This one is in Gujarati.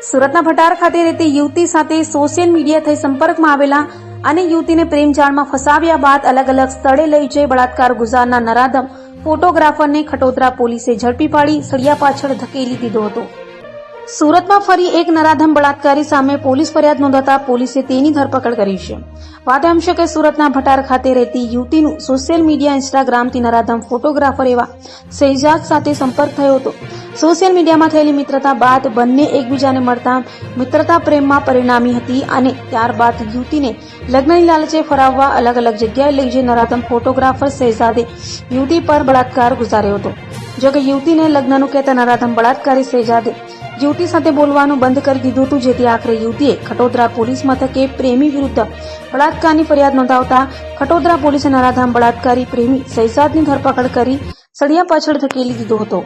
સુરતના ભટાર ખાતે રહેતી યુવતી સાથે સોશિયલ મીડિયા થઈ સંપર્કમાં આવેલા અને યુવતીને પ્રેમજાળમાં ફસાવ્યા બાદ અલગ અલગ સ્થળે લઈ જઈ બળાત્કાર ગુજારના નરાધમ ફોટોગ્રાફરને ખટોદરા પોલીસે ઝડપી પાડી સળિયા પાછળ ધકેલી દીધો હતો. સુરતમાં ફરી એક નરાધમ બળાત્કારી સામે પોલીસ ફરિયાદ નોંધાતા પોલીસે તેની ધરપકડ કરી છે. વાત એમ છે કે સુરતના ભટાર ખાતે રહેતી યુવતીનું સોશિયલ મીડિયા ઇન્સ્ટાગ્રામથી નરાધમ ફોટોગ્રાફર એવા શહેજાદ સાથે સંપર્ક થયો હતો. સોશિયલ મીડિયામાં થયેલી મિત્રતા બાદ બંને એકબીજાને મળતા મિત્રતા પ્રેમમાં પરિણામી હતી અને ત્યારબાદ યુવતીને લગ્નની લાલચે ફરાવવા અલગ અલગ જગ્યાએ લઈ જઈ નરાધમ ફોટોગ્રાફર શહેજાદે યુવતી પર બળાત્કાર ગુજાર્યો હતો. જોકે યુવતીને લગ્નનું કહેતા નરાધમ બળાત્કારી શહેજાદે યુવતી સાથે બોલવાનું બંધ કરી દીધું હતું, જેથી આખરે યુવતીએ ખટોદરા પોલીસ મથકે પ્રેમી વિરુદ્ધ બળાત્કારની ફરિયાદ નોંધાવતા ખટોદરા પોલીસે નરાધામ બળાત્કારી પ્રેમી સૈસાદની ધરપકડ કરી સળિયા પાછળ ધકેલી દીધો હતો.